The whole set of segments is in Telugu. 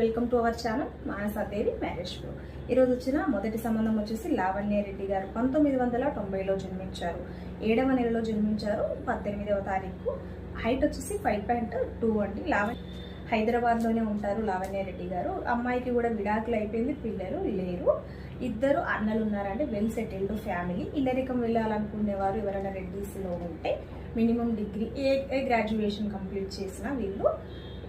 Welcome to our channel Manasadevi marriage show ఈరోజు వచ్చిన మొదటి సంబంధం వచ్చేసి లావణ్య రెడ్డి గారు. పంతొమ్మిది వందల తొంభైలో జన్మించారు. ఏడవ నెలలో జన్మించారు. పద్దెనిమిదవ తారీఖు. హైట్ వచ్చేసి ఫైవ్ పాయింట్ టూ అండి. లావణ్య హైదరాబాద్లోనే ఉంటారు లావణ్య రెడ్డి గారు. అమ్మాయికి కూడా విడాకులు అయిపోయింది. పిల్లలు లేరు. ఇద్దరు అన్నలు ఉన్నారంటే వెల్ సెటిల్డ్ ఫ్యామిలీ ఇల్లరికం వెళ్ళాలనుకునేవారు ఎవరైనా రెడ్డీస్లో ఉంటే మినిమం డిగ్రీ ఏ ఏ గ్రాడ్యుయేషన్ కంప్లీట్ చేసినా వీళ్ళు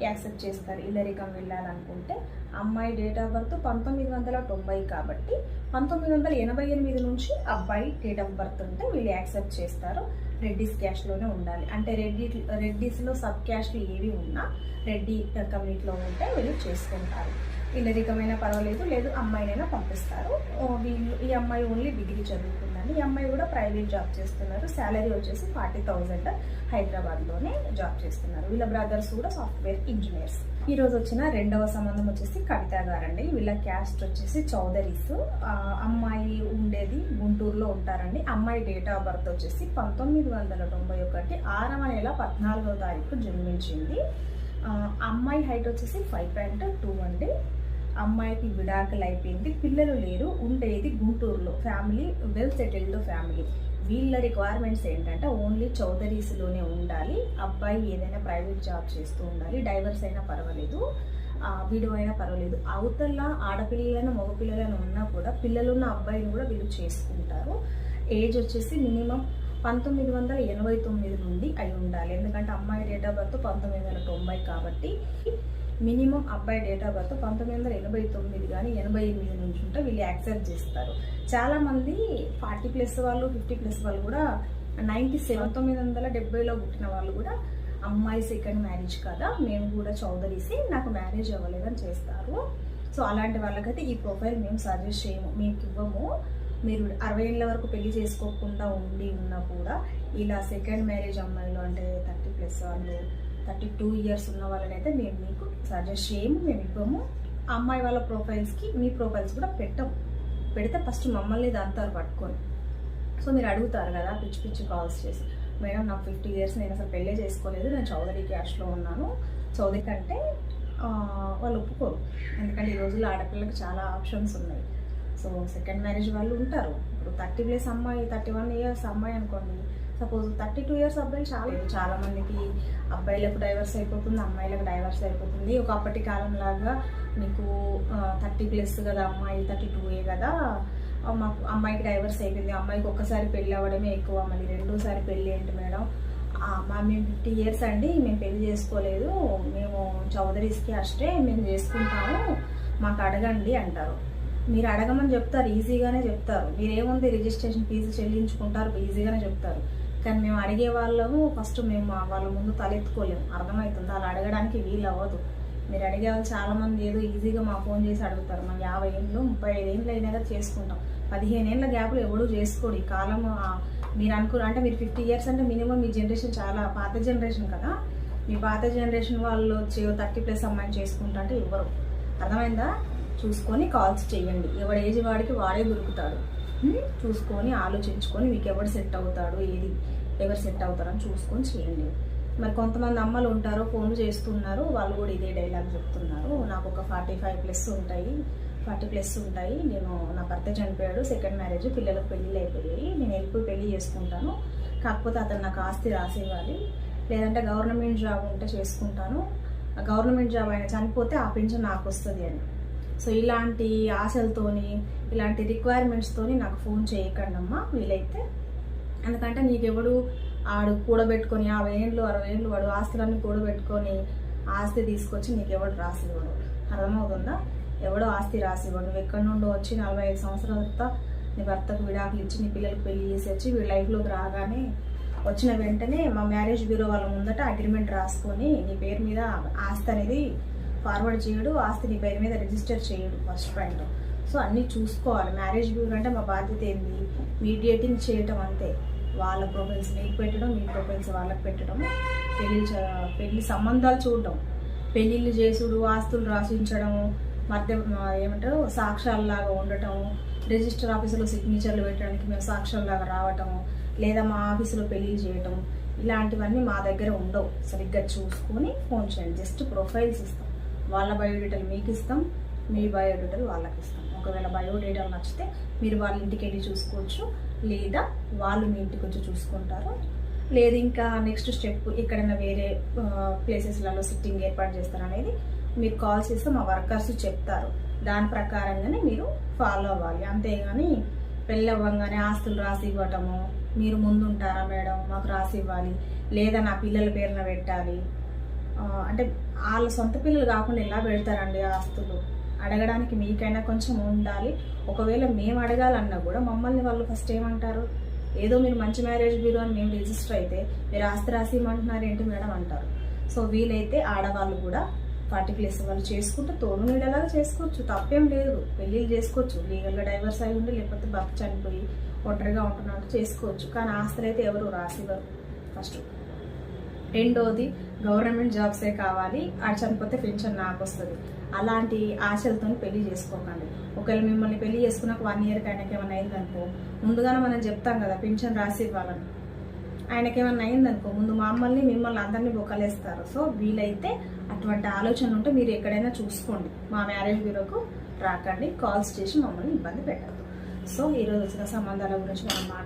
యాక్సెప్ట్ చేస్తారు ఇల్లరికం వెళ్ళాలనుకుంటే. అమ్మాయి డేట్ ఆఫ్ బర్త్ పంతొమ్మిది వందల తొంభై కాబట్టి పంతొమ్మిది వందల ఎనభై ఎనిమిది నుంచి అబ్బాయి డేట్ ఆఫ్ బర్త్ ఉంటే వీళ్ళు యాక్సెప్ట్ చేస్తారు. రెడ్డిస్ క్యాష్లోనే ఉండాలి. అంటే రెడ్డి రెడ్డిస్లో సబ్ క్యాస్ట్లు ఏవి ఉన్నా రెడ్డి కమ్యూనిటీలో ఉంటే వీళ్ళు చేసుకుంటారు. ఇల్లరికమైనా పర్వాలేదు లేదు అమ్మాయినైనా పంపిస్తారు. వీళ్ళు ఈ అమ్మాయి ఓన్లీ డిగ్రీ చదువుకుందండి. ఈ అమ్మాయి కూడా ప్రైవేట్ జాబ్ చేస్తున్నారు. శాలరీ వచ్చేసి ఫార్టీ థౌజండ్ హైదరాబాద్లోనే జాబ్ చేస్తున్నారు. వీళ్ళ బ్రదర్స్ కూడా సాఫ్ట్వేర్ ఇంజనీర్స్. ఈ రోజు వచ్చిన రెండవ సంబంధం వచ్చేసి కవిత గారండి. వీళ్ళ క్యాస్ట్ వచ్చేసి చౌదరీస్. అమ్మాయి ఉండేది గుంటూరులో ఉంటారండి. అమ్మాయి డేట్ ఆఫ్ బర్త్ వచ్చేసి పంతొమ్మిది వందల తొంభై ఒకటి ఆరవ నెల పద్నాలుగో తారీఖు జన్మించింది. అమ్మాయి హైట్ వచ్చేసి ఫైవ్ పాయింట్ టూ అండి. అమ్మాయికి విడాకులు అయిపోయింది పిల్లలు లేరు ఉండేది గుంటూరులో. ఫ్యామిలీ వెల్ సెటిల్డ్ ఫ్యామిలీ వీళ్ళ రిక్వైర్మెంట్స్ ఏంటంటే ఓన్లీ చౌదరీస్లోనే ఉండాలి అబ్బాయి ఏదైనా ప్రైవేట్ జాబ్ చేస్తూ ఉండాలి డైవర్స్ అయినా పర్వాలేదు విడువ అయినా పర్వాలేదు. అవతల ఆడపిల్లలను మగపిల్లలను ఉన్నా కూడా పిల్లలున్న అబ్బాయిని కూడా వీళ్ళు చేసుకుంటారు. ఏజ్ వచ్చేసి మినిమం పంతొమ్మిది వందల ఎనభై తొమ్మిది నుండి అయి ఉండాలి. ఎందుకంటే అమ్మాయి డేట్ ఆఫ్ బర్త్ పంతొమ్మిది వందల తొంభై కాబట్టి మినిమం అబ్బాయి డేట్ ఆఫ్ బర్త్ పంతొమ్మిది వందల ఎనభై తొమ్మిది కానీ ఎనభై ఎనిమిది నుంచి ఉంటే వీళ్ళు యాక్సెప్ట్ చేస్తారు. చాలామంది ఫార్టీ ప్లస్ వాళ్ళు ఫిఫ్టీ ప్లస్ వాళ్ళు కూడా నైంటీ సెవెన్ తొమ్మిది వందల డెబ్బైలో పుట్టిన వాళ్ళు కూడా అమ్మాయి సెకండ్ మ్యారేజ్ కదా? మేము కూడా చౌదరీసి నాకు మ్యారేజ్ అవ్వలేదని చేస్తారు. సో అలాంటి వాళ్ళకైతే ఈ ప్రొఫైల్ మేము సజెస్ట్ చేయము మీకు ఇవ్వము. మీరు అరవై ఏళ్ళ వరకు పెళ్ళి చేసుకోకుండా ఉండి ఉన్నా కూడా ఇలా సెకండ్ మ్యారేజ్ అమ్మాయిలు అంటే థర్టీ ప్లస్ వాళ్ళు థర్టీ టూ ఇయర్స్ ఉన్న వాళ్ళని అయితే మేము మీకు సజెస్ట్ చేయము మేము ఇవ్వము. అమ్మాయి వాళ్ళ ప్రొఫైల్స్కి మీ ప్రొఫైల్స్ కూడా పెట్టము. పెడితే ఫస్ట్ మమ్మల్ని దాంతో పట్టుకొని సో మీరు అడుగుతారు కదా పిచ్చి పిచ్చి కాల్స్ చేసి మేడం నాకు ఫిఫ్టీ ఇయర్స్ నేను అసలు పెళ్ళే చేసుకోలేదు నేను చౌదరి క్యాష్లో ఉన్నాను. చౌదరి కంటే వాళ్ళు ఒప్పుకోరు. ఎందుకంటే ఈ రోజుల్లో ఆడపిల్లకి చాలా ఆప్షన్స్ ఉన్నాయి. సో సెకండ్ మ్యారేజ్ వాళ్ళు ఉంటారు. ఇప్పుడు థర్టీ ప్లస్ అమ్మాయి థర్టీ వన్ ఇయర్స్ అమ్మాయి అనుకోండి సపోజ్ థర్టీ టూ ఇయర్స్ అబ్బాయిలు చాలా చాలా మందికి అబ్బాయిలకు డైవర్స్ అయిపోతుంది అమ్మాయిలకు డైవర్స్ అయిపోతుంది. ఒక అప్పటి కాలం లాగా మీకు థర్టీ ప్లస్ కదా అమ్మాయి థర్టీ టూ ఏ కదా మాకు అమ్మాయికి డైవర్స్ అయిపోయింది. అమ్మాయికి ఒక్కసారి పెళ్ళి అవ్వడమే ఎక్కువ మళ్ళీ రెండోసారి పెళ్ళి ఏంటి మేడం? మా మేము ఫిఫ్టీ ఇయర్స్ అండి మేము పెళ్ళి చేసుకోలేదు. మేము చౌదరీస్కి అష్టే మేము చేసుకుంటాము. మాకు అడగండి అంటారు. మీరు అడగమని చెప్తారు ఈజీగానే చెప్తారు. మీరేముంది రిజిస్ట్రేషన్ ఫీజు చెల్లించుకుంటారు ఈజీగానే చెప్తారు. కానీ మేము అడిగే వాళ్ళము ఫస్ట్ మేము వాళ్ళ ముందు తలెత్తుకోలేము. అర్థమవుతుంది? అలా అడగడానికి వీలు అవ్వదు మీరు అడిగే వాళ్ళు చాలామంది ఏదో ఈజీగా మా ఫోన్ చేసి అడుగుతారు. మా యాభై ఏళ్ళు ముప్పై ఐదు ఏళ్ళు అయినా కదా చేసుకుంటాం. పదిహేను ఏళ్ళ గ్యాప్లు ఎవడూ చేసుకోడు. ఈ కాలం మీరు అనుకున్న అంటే మీరు ఫిఫ్టీ ఇయర్స్ అంటే మినిమం మీ జనరేషన్ చాలా పాత జనరేషన్ కదా. మీ పాత జనరేషన్ వాళ్ళు వచ్చి థర్టీ ప్లస్ అమ్మాయిని చేసుకుంటా అంటే ఇవ్వరు అర్థమైందా? చూసుకొని కాల్స్ చేయండి. ఎవడ ఏజ్ వాడికి వాడే దొరుకుతాడు. చూసుకొని ఆలోచించుకొని మీకు ఎవరు సెట్ అవుతాడు ఏది ఎవరు సెట్ అవుతారని చూసుకొని చేయండి. మరి కొంతమంది అమ్మలు ఉంటారు ఫోన్లు చేస్తున్నారు వాళ్ళు కూడా ఇదే డైలాగ్ చెప్తున్నారు. నాకు ఒక ఫార్టీ ఫైవ్ ప్లస్ ఉంటాయి ఫార్టీ ప్లస్ ఉంటాయి. నేను నా భర్త చనిపోయాడు సెకండ్ మ్యారేజ్ పిల్లలకు పెళ్ళిళ్ళు అయిపోయాయి. నేను వెళ్ళిపోయి పెళ్ళి చేసుకుంటాను. కాకపోతే అతను నాకు ఆస్తి రాసేవాలి లేదంటే గవర్నమెంట్ జాబ్ ఉంటే చేసుకుంటాను. ఆ గవర్నమెంట్ జాబ్ అయినా చనిపోతే ఆ పెన్షన్ నాకు వస్తుంది అని. సో ఇలాంటి ఆశలతోని ఇలాంటి రిక్వైర్మెంట్స్తోని నాకు ఫోన్ చేయకండి అమ్మా వీలైతే. ఎందుకంటే నీకెవడు ఆడు కూడబెట్టుకొని యాభై ఏళ్ళు అరవై ఏళ్ళు వాడు ఆస్తులన్నీ కూడబెట్టుకొని ఆస్తి తీసుకొచ్చి నీకెవడు రాసివ్వడు. అర్థమవుతుందా? ఎవడో ఆస్తి రాసివ్వడు. నువ్వు ఎక్కడి నుండి వచ్చి నలభై ఐదు సంవత్సరాల నీ భర్తకు విడాకులు ఇచ్చి నీ పిల్లలకు పెళ్ళి చేసి వచ్చి వీళ్ళ లైఫ్లోకి రాగానే వచ్చిన వెంటనే మా మ్యారేజ్ బ్యూరో వాళ్ళ ముందట అగ్రిమెంట్ రాసుకొని నీ పేరు మీద ఆస్తి అనేది ఫార్వర్డ్ చేయడు ఆస్తి నీ పేరు మీద రిజిస్టర్ చేయడు ఫస్ట్ పాయింట్ సో అన్నీ చూసుకోవాలి. మ్యారేజ్ బ్యూరో అంటే మా బాధ్యత ఏంది? మీడియేటింగ్ చేయటం అంతే. వాళ్ళ ప్రొఫైల్స్ మీకు పెట్టడం మీ ప్రొఫైల్స్ వాళ్ళకి పెట్టడం పెళ్ళి పెళ్ళి సంబంధాలు చూడడం పెళ్ళిళ్ళు చేసుడు ఆస్తులు రాసించడము మధ్య ఏమంటారు? సాక్ష్యాలలాగా ఉండటం రిజిస్టర్ ఆఫీసులో సిగ్నేచర్లు పెట్టడానికి మేము సాక్ష్యాలలాగా రావటం లేదా మా ఆఫీసులో పెళ్ళి చేయటం ఇలాంటివన్నీ మా దగ్గర ఉండవు. సరిగ్గా చూసుకొని ఫోన్ చేయండి. జస్ట్ ప్రొఫైల్స్ ఇస్తాం. వాళ్ళ బయోడేటాలు మీకు ఇస్తాం మీ బయోడేటాలు వాళ్ళకి ఇస్తాం ఒకవేళ బయోడేటాలు నచ్చితే మీరు వాళ్ళ ఇంటికి వెళ్ళి చూసుకోవచ్చు లేదా వాళ్ళు మీ ఇంటికి వచ్చి చూసుకుంటారు. లేదు ఇంకా నెక్స్ట్ స్టెప్ ఎక్కడైనా వేరే ప్లేసెస్లలో సిట్టింగ్ ఏర్పాటు చేస్తారు అనేది మీరు కాల్ చేస్తే మా వర్కర్స్ చెప్తారు. దాని ప్రకారంగానే మీరు ఫాలో అవ్వాలి. అంతేగాని పెళ్ళి అవ్వగానే ఆస్తులు రాసి ఇవ్వటము మీరు ముందు ఉంటారా మేడం? మాకు రాసి ఇవ్వాలి. లేదా నా పిల్లల పేరున పెట్టాలి. అంటే వాళ్ళ సొంత పిల్లలు కాకుండా ఎలా పెడతారండి ఆ ఆస్తులు? అడగడానికి మీకైనా కొంచెం ఉండాలి. ఒకవేళ మేము అడగాలన్నా కూడా మమ్మల్ని వాళ్ళు ఫస్ట్ ఏమంటారు? ఏదో మీరు మంచి మ్యారేజ్ బ్యూరో అని మేము రిజిస్టర్ అయితే మీరు ఆస్తి రాసి ఇవ్వమంటున్నారు ఏంటి మేడం అంటారు. సో వీలైతే ఆడవాళ్ళు కూడా ఫార్టీ వాళ్ళు చేసుకుంటే తోడు నీడలాగా చేసుకోవచ్చు. తప్పేం లేదు. పెళ్ళిళ్ళు చేసుకోవచ్చు. లీగల్గా డైవర్స్ అయి ఉండి లేకపోతే భర్త చనిపోయి ఒంటరిగా ఉంటున్నట్టు చేసుకోవచ్చు. కానీ ఆస్తులు అయితే ఎవరు రాసివ్వరు. ఫస్ట్ రెండోది గవర్నమెంట్ జాబ్సే కావాలి అది చనిపోతే పెన్షన్ నాకు వస్తుంది అలాంటి ఆశలతో పెళ్ళి చేసుకోకండి. ఒకవేళ మిమ్మల్ని పెళ్ళి చేసుకున్నాక వన్ ఇయర్కి ఆయనకి ఏమైనా అయిందనుకో ముందుగానే మనం చెప్తాం కదా పెన్షన్ రాసి ఇవ్వాలని. ఆయనకి ఏమైనా అయిందనుకో ముందు మమ్మల్ని మిమ్మల్ని అందరినీ బొక్కలేస్తారు. సో వీలైతే అటువంటి ఆలోచన ఉంటే మీరు ఎక్కడైనా చూసుకోండి. మా మ్యారేజ్ బ్యూరోకు రాకండి కాల్స్ చేసి మమ్మల్ని ఇబ్బంది పెట్టద్దు. సో ఈరోజు వచ్చిన సంబంధాల గురించి మనం మాట్లాడుతున్నాం